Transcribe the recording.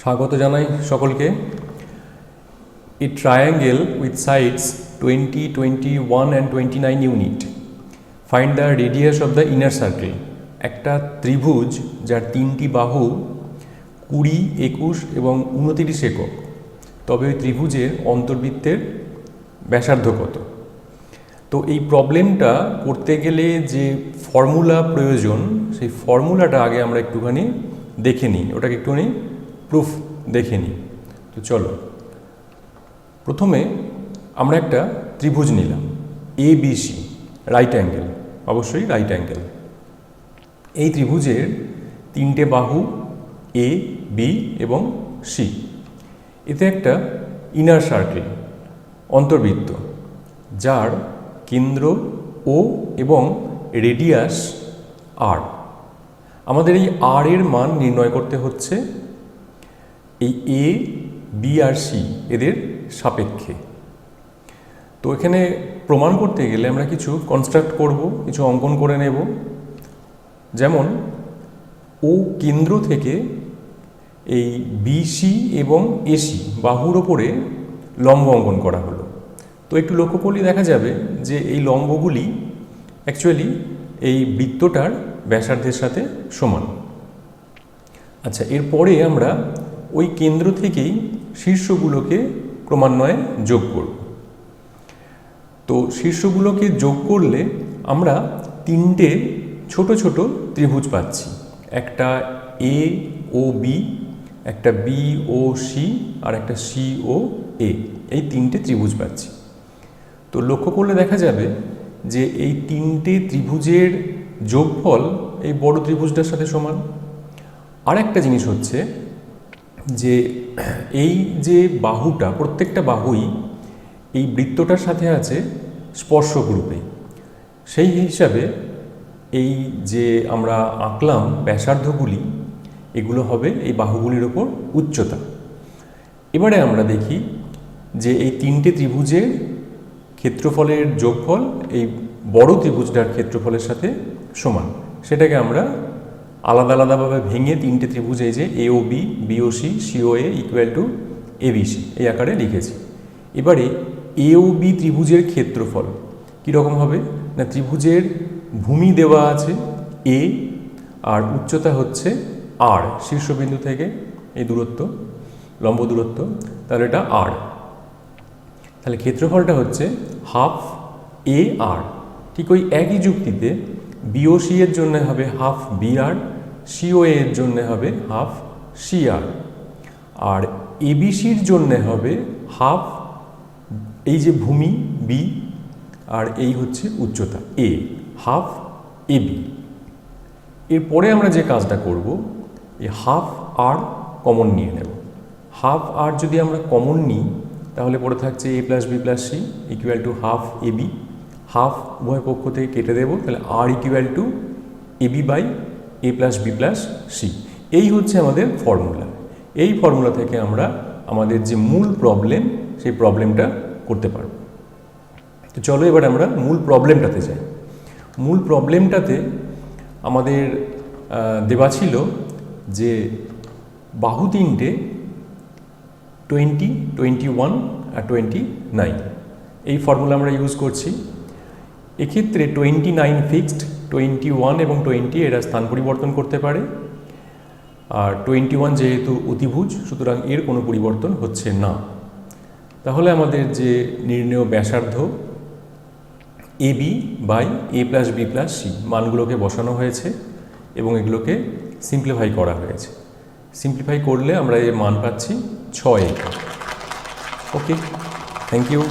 স্বাগত জানাই সকলকে। A triangle with sides twenty twenty one and twenty nine unit find the radius of the inner circle একটা ত্রিভুজ যার তিনটি বাহু কুড়ি, একুশ এবং উনতিরিশ একক। তবে ওই ত্রিভুজের অন্তর্বৃত্তের ব্যাসার্ধ কত? তো এই প্রবলেমটা করতে গেলে যে ফর্মুলা প্রয়োজন, সেই ফর্মুলাটা আগে আমরা একটুখানি দেখে নিই। ওটাকে একটুখানি প্রুফ দেখে নিই। তো চলো। প্রথমে আমরা একটা ত্রিভুজ নিলাম। A B C right angle অবশ্যই রাইট অ্যাঙ্গেল এই ত্রিভুজের তিনটে বাহু এ বি এবং সি এতে একটা ইনার সার্কেল অন্তর্বৃত্ত, যার কেন্দ্র ও এবং রেডিয়াস আর আমাদের এই আর এর মান নির্ণয় করতে হচ্ছে এই এ বি আর সি এদের সাপেক্ষে। তো এখানে প্রমাণ করতে গেলে আমরা কিছু কনস্ট্রাক্ট করব, কিছু অঙ্কন করে নেব। যেমন ও কেন্দ্র থেকে এই বিসি এবং এসি বাহুর ওপরে লম্ব অঙ্কন করা হলো। তো একটু লক্ষ্য করলে দেখা যাবে যে এই লম্বগুলি অ্যাকচুয়ালি এই বৃত্তটার ব্যাসার্ধের সাথে সমান। আচ্ছা এরপরে আমরা ওই কেন্দ্র থেকেই শীর্ষগুলোকে ক্রমান্বয়ে যোগ করব। তো শীর্ষগুলোকে যোগ করলে আমরা তিনটে ছোট ছোট ত্রিভুজ পাচ্ছি। একটা এ ও বি একটা বি ও সি আর একটা সি ও এ এই তিনটে ত্রিভুজ পাচ্ছি। তো লক্ষ্য করলে দেখা যাবে যে এই তিনটে ত্রিভুজের যোগফল এই বড় ত্রিভুজটার সাথে সমান। আর একটা জিনিস হচ্ছে যে এই যে বাহুটা, প্রত্যেকটা বাহুই এই বৃত্তটার সাথে আছে স্পর্শক রূপে। সেই হিসাবে এই যে আমরা আঁকলাম ব্যাসার্ধগুলি, এগুলো হবে এই বাহুগুলির ওপর উচ্চতা। এবারে আমরা দেখি যে এই তিনটে ত্রিভুজের ক্ষেত্রফলের যোগফল, এই বড় ত্রিভুজটার ক্ষেত্রফলের সাথে সমান। সেটাকে আমরা আলাদা আলাদাভাবে ভেঙে তিনটে ত্রিভুজ, এই যে A O B B O C C O A equal to A B C এই আকারে লিখেছি। এবারে এ ও বি ত্রিভুজের ক্ষেত্রফল কীরকম হবে? না, ত্রিভুজের ভূমি দেওয়া আছে এ আর উচ্চতা হচ্ছে আর শীর্ষবিন্দু থেকে এই দূরত্ব, লম্ব দূরত্ব, তাহলে এটা আর তাহলে ক্ষেত্রফলটা হচ্ছে হাফ এ আর ঠিক ওই একই যুক্তিতে বিওসি এর জন্য হবে হাফ বি আর সিও এর জন্য হবে হাফ সি আর এবিসির জন্য হবে হাফ এই যে ভূমি বি আর এই হচ্ছে উচ্চতা এ হাফ এ বি এরপরে আমরা যে কাজটা করব, এই হাফ আর কমন নিয়ে নেব। হাফ আর যদি আমরা কমন নিই, তাহলে পড়ে থাকছে A plus B plus C equal to half A B half উভয় পক্ষ থেকে কেটে দেবো, তাহলে r equal to A B by A plus B plus C এই হচ্ছে আমাদের ফর্মুলা এই ফর্মুলা থেকে আমরা আমাদের যে মূল প্রবলেম সেই প্রবলেমটা করতে পারব। তো চলো এবার আমরা মূল প্রবলেমটাতে যাই। মূল প্রবলেমটাতে আমাদের দেওয়া ছিল যে বাহু তিনটে টোয়েন্টি টোয়েন্টি ওয়ান আর টোয়েন্টি নাইন এই ফর্মুলা আমরা ইউজ করছি। এক্ষেত্রে twenty nine fixed twenty one এবং টোয়েন্টি এরা স্থান পরিবর্তন করতে পারে। আর টোয়েন্টি ওয়ান যেহেতু অতিভুজ সুতরাং এর কোনো পরিবর্তন হচ্ছে না। তাহলে আমাদের যে নির্ণেয় ব্যাসার্ধ, A B by A plus B plus C, মানগুলোকে বসানো হয়েছে এবং এগুলোকে সিম্পলিফাই করা হয়েছে। সিম্পলিফাই করলে আমরা এর মান পাচ্ছি ছয় ওকে থ্যাংক ইউ